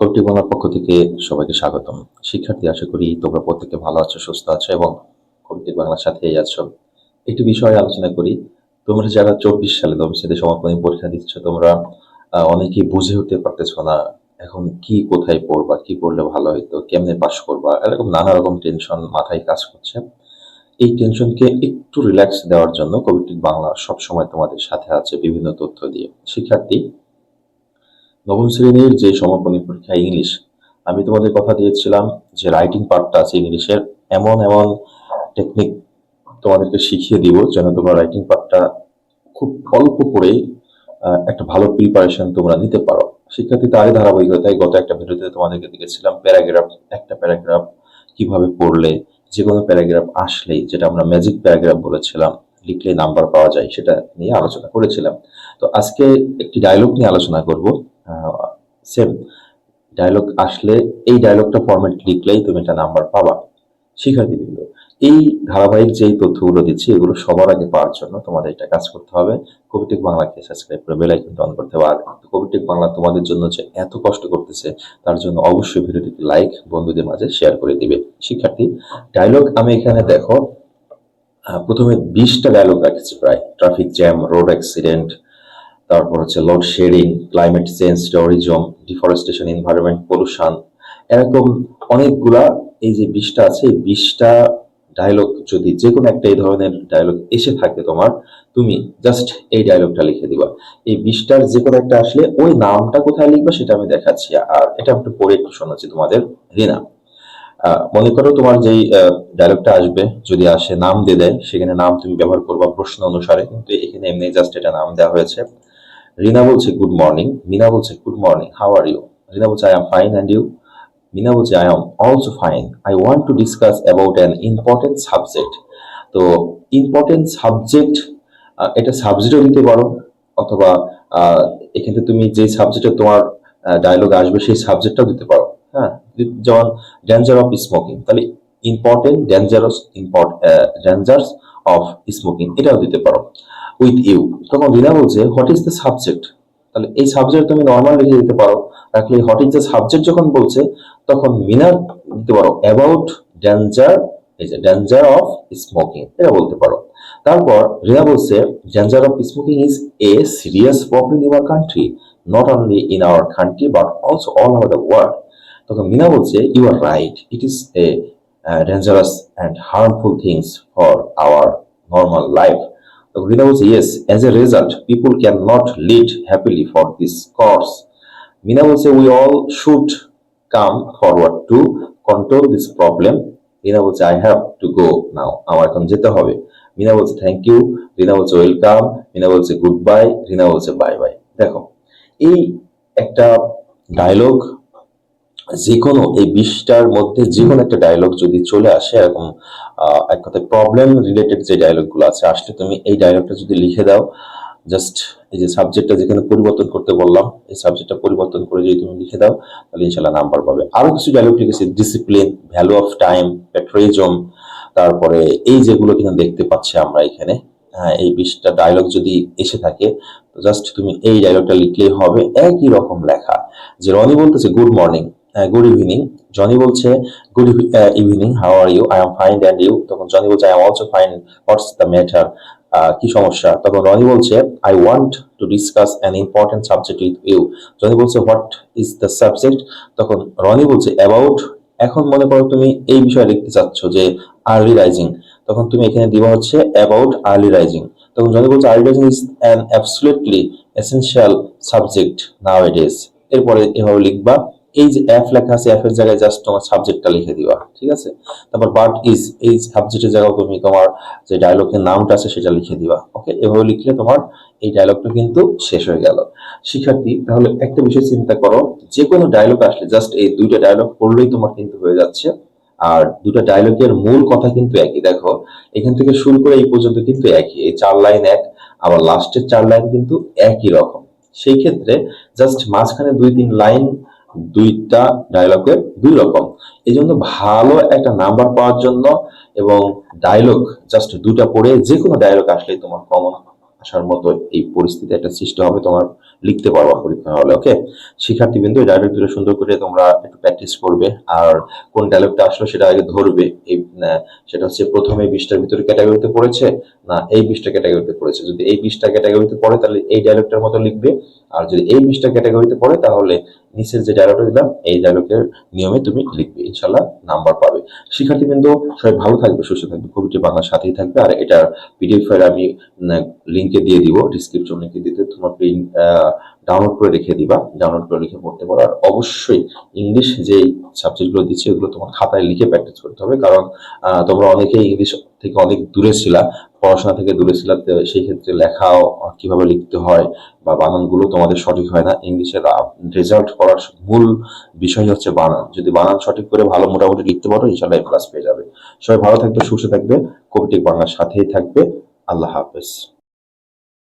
কবিটি বাংলার পক্ষ থেকে সবাইকে স্বাগতম। শিক্ষার্থী, আশা করি তোমরা প্রত্যেকে ভালো আছো, সুস্থ আছো এবং কবিটি বাংলার সাথেই আছো। একটি বিষয়ে আলোচনা করি। তোমরা যারা চব্বিশ সালে নবম শ্রেণি সমাপনী পরীক্ষা দিচ্ছ, তোমরা অনেকেই বুঝে উঠতে পারতেছো না এখন কি কোথায় পড়বা, কি পড়লে ভালো হইতো, কেমনে পাস করবা, এরকম নানা রকম টেনশন মাথায় কাজ করছে। এই টেনশনকে একটু রিল্যাক্স দেওয়ার জন্য কবিটি বাংলা সবসময় তোমাদের সাথে আছে বিভিন্ন তথ্য দিয়ে। শিক্ষার্থী নবম শ্রেণির যে সমাপনী পরীক্ষা ইংলিশ আমি তোমাদের কথা দিয়েছিলাম যে রাইটিং পার্টটা আছে ইংলিশের। এমন এমন টেকনিক তোমাদেরকে শিখিয়ে দিব যেন তোমরা রাইটিং পার্টটা খুব অল্প আহ, একটা ভালো প্রিপারেশন তোমরা নিতে পারো। শিক্ষার্থী তারই ধারাবাহিকতায় গত একটা ভিডিওতে তোমাদেরকে দেখেছিলাম প্যারাগ্রাফ একটা প্যারাগ্রাফ কীভাবে পড়লে যে কোনো প্যারাগ্রাফ আসলেই যেটা আমরা ম্যাজিক প্যারাগ্রাফ বলেছিলাম লিখলে নাম্বার পাওয়া যায় সেটা নিয়ে আলোচনা করেছিলাম। তো আজকে একটি ডায়লগ নিয়ে আলোচনা করব। সেম ডায়লগ আসলে এই ডায়লগটা ফরম্যাট লিখলেই তুমি একটা নাম্বার পাবা। শিক্ষার্থীবৃন্দ এই ধারাবাহিক যেই তথ্যগুলো দিচ্ছি, এগুলো সবার আগে পাওয়ার জন্য তোমাদের একটা কাজ করতে হবে। কবিটেক বাংলাকে সাবস্ক্রাইব করে বেল আইকনটা অন করতে আর কবিটেক বাংলা তোমাদের জন্য যে এত কষ্ট করতেছে, তার জন্য অবশ্যই ভিডিওটিকে লাইক বন্ধুদের মাঝে শেয়ার করে দিবে। শিক্ষার্থী ডায়লগ আমি এখানে দেখো প্রথমে বিশটা ডায়লগ রাখছি প্রায়। ট্রাফিক জ্যাম রোড অ্যাক্সিডেন্ট তারপর হচ্ছে load shedding climate change terrorism deforestation environment pollution এরকম অনেকগুলা এই যে বিশটা আছে, এই বিশটা ডায়লগ যদি যে কোনো একটা এই ধরনের ডায়লগ এসে থাকে তোমার, তুমি জাস্ট এই ডায়লগটা লিখে দিবা। এই বিশটার যে কোনো একটা আসলে ওই নামটা কোথায় লিখবা সেটা আমি দেখাচ্ছি। আর এটা একটু পরে একটু শোনাচ্ছি তোমাদের। রিনা মনে করো তোমার যেই ডায়লগটা আসবে, যদি আসে নাম দিয়ে দেয়, সেখানে নাম তুমি ব্যবহার করবা প্রশ্ন অনুসারে, কিন্তু এখানে এমনি জাস্ট এটা নাম দেওয়া হয়েছে। রিনা বলছে গুড মর্নিং মিনা বলছে good morning how are you Rina বলছে I am fine and you Mina বলছে I am also fine I want to discuss about an important subject তো ইম্পর্টেন্ট সাবজেক্ট এটা সাবজেক্টও দিতে পারো, অথবা এখানে তুমি যে সাবজেক্টে তোমার ডায়লগ আসবে, সেই সাবজেক্টটাও দিতে পারো। হ্যাঁ যেমন ডেঞ্জার অফ স্মোকিং তাহলে important dangerous import dangers of smoking এটাও দিতে পারো। উইথ ইউ তখন রিনা বলছে হোয়াট ইজ দ্য সাবজেক্ট তাহলে এই সাবজেক্ট তুমি নর্মাল লিখে দিতে পারো। রাখলে হোয়াট ইজ দ্য সাবজেক্ট যখন বলছে, তখন মিনার দিতে পারো। অ্যাবাউট ডেঞ্জার এই যে ডেঞ্জার অফ স্মোকিং এটা বলতে পারো। তারপর রিনা বলছে danger of smoking is a serious problem in our country not only in our country but also all over the world তখন মিনা বলছে you are right it is a dangerous and harmful things for our normal life Rina বলছে yes as a result people can not lead happily for this course Mina বলছে we all should come forward to control this problem Rina বলছে I have to go now আমার এখন যেতে হবে. মিনা বলছে thank you Rina বলছে welcome Mina বলছে good bye রিনা বলছে বাই বাই দেখো, এই একটা ডায়লগ যে কোনো এই বিশটার মধ্যে যে কোনো একটা ডায়লগ যদি চলে আসে এরকম এক কথায় প্রবলেম রিলেটেড যে ডায়লগগুলো আছে আসলে তুমি এই ডায়লগটা যদি লিখে দাও জাস্ট এই যে সাবজেক্টটা যেখানে পরিবর্তন করতে বললাম এই সাবজেক্টটা পরিবর্তন করে যদি তুমি লিখে দাও তাহলে ইনশাল্লাহ নাম্বার পাবে। আরও কিছু ডায়লগ লিখেছি discipline value of time patriotism তারপরে এই যেগুলো কিনা দেখতে পাচ্ছি আমরা এখানে হ্যাঁ, এই বিশটা ডায়লগ যদি এসে থাকে জাস্ট তুমি এই ডায়লগটা লিখলেই হবে। একই রকম লেখা। যে রনি বলতেছে good morning good evening Jony বলছে good evening how are you I am fine and you তখন জনি বলছে I am also fine what's the matter কি সমস্যা? তখন রনি বলছে I want to discuss an important subject with you Jony বলছে what is the subject তখন রনি বলছে about এখন মনে করো তুমি এই বিষয়ে লিখতে চাচ্ছ যে আর্লি রাইজিং তখন তুমি এখানে দিবা হচ্ছে অ্যাবাউট আর্লি রাইজিং তখন জনি বলছে early rising is an absolutely essential subject now is এরপরে এভাবে লিখবা। এই যে এফ লেখা আছে এফ এর জায়গায় জাস্ট তোমার সাবজেক্টটা লিখে দিবা, ঠিক আছে? তারপর বাট ইজ এই সাবজেক্টের জায়গায় তুমি তোমার যে ডায়লগের নামটা আছে, সেটা লিখে দিবা ওকে এভাবে লিখলে তোমার এই ডায়লগটা কিন্তু শেষ হয়ে গেল। শিক্ষার্থী, তাহলে একটা বিষয় চিন্তা করো, যে কোনো ডায়লগ আসলে জাস্ট এই দুইটা ডায়লগ পড়লেই তোমার কিন্তু হয়ে যাচ্ছে। আর দুটো ডায়লগের মূল কথা কিন্তু একই, দেখো? এখান থেকে শুরু করে এই পর্যন্ত কিন্তু একই, এই চার লাইন এক, আবার লাস্টের চার লাইন কিন্তু একই রকম। সেই ক্ষেত্রে জাস্ট মাঝখানে দুই, তিন লাইন দুইটা ডায়লগের দুই রকম। এই জন্য ভালো একটা নাম্বার পাওয়ার জন্য এবং ডায়লগ জাস্ট দুটা পড়ে যে কোনো ডায়লগ আসলে তোমার কমন আসার মতো এই পরিস্থিতি একটা সৃষ্টি হবে, তোমার লিখতে পারবা পরীক্ষা হলে ওকে শিক্ষার্থীবৃন্দ, এই ডায়লগগুলো সুন্দর করে তোমরা একটু প্র্যাকটিস করবে আর কোন ডায়লগটা আসলো সেটা আগে ধরবে। এই সেটা হচ্ছে প্রথমে বিশটার ভিতরে ক্যাটাগরিতে পড়েছে না এই বিশটা ক্যাটাগরিতে পড়েছে। যদি এই বিশটা ক্যাটাগরিতে পড়ে তাহলে এই ডায়লগটার মতো লিখবে আর যদি এই বিশটা ক্যাটাগরিতে পড়ে তাহলে নিচের যে ডায়লগটা দিলাম, এই ডায়লগের নিয়মে তুমি লিখবে। ইনশাল্লাহ নাম্বার পাবে। শিক্ষার্থী কিন্তু সবাই ভালো থাকবে, সুস্থ থাকবে, কবিটি বাংলার সাথেই থাকবে। আর এটার পিডিএফ ফাইল আমি লিঙ্কে দিয়ে দিব ডিসক্রিপশন লিঙ্কে দিতে। তোমার প্রিন্ট ডাউনলোড করে রেখে দিবা। ডাউনলোড করে লিখে পড়তে পারো। আর অবশ্যই ইংলিশ যে সাবজেক্টগুলো দিচ্ছে ওগুলো তোমার খাতায় লিখে প্র্যাকটিস করতে হবে। কারণ তোমরা অনেকেই ইংলিশ থেকে অনেক দূরে ছিলা। পড়াশোনা থেকে দূরে ছিলাম সেই ক্ষেত্রে লেখাও কীভাবে লিখতে হয় বা বানানগুলো তোমাদের সঠিক হয় না, ইংলিশের রেজাল্ট করার মূল বিষয় হচ্ছে বানান। যদি বানান সঠিক করে ভালো মোটামুটি লিখতে পারো ইনশাল্লাহ ক্লাস পেয়ে যাবে। সবাই ভালো থাকবে, সুস্থ থাকবে কবিটিক বাংলার সাথেই থাকবে। আল্লাহ হাফেজ।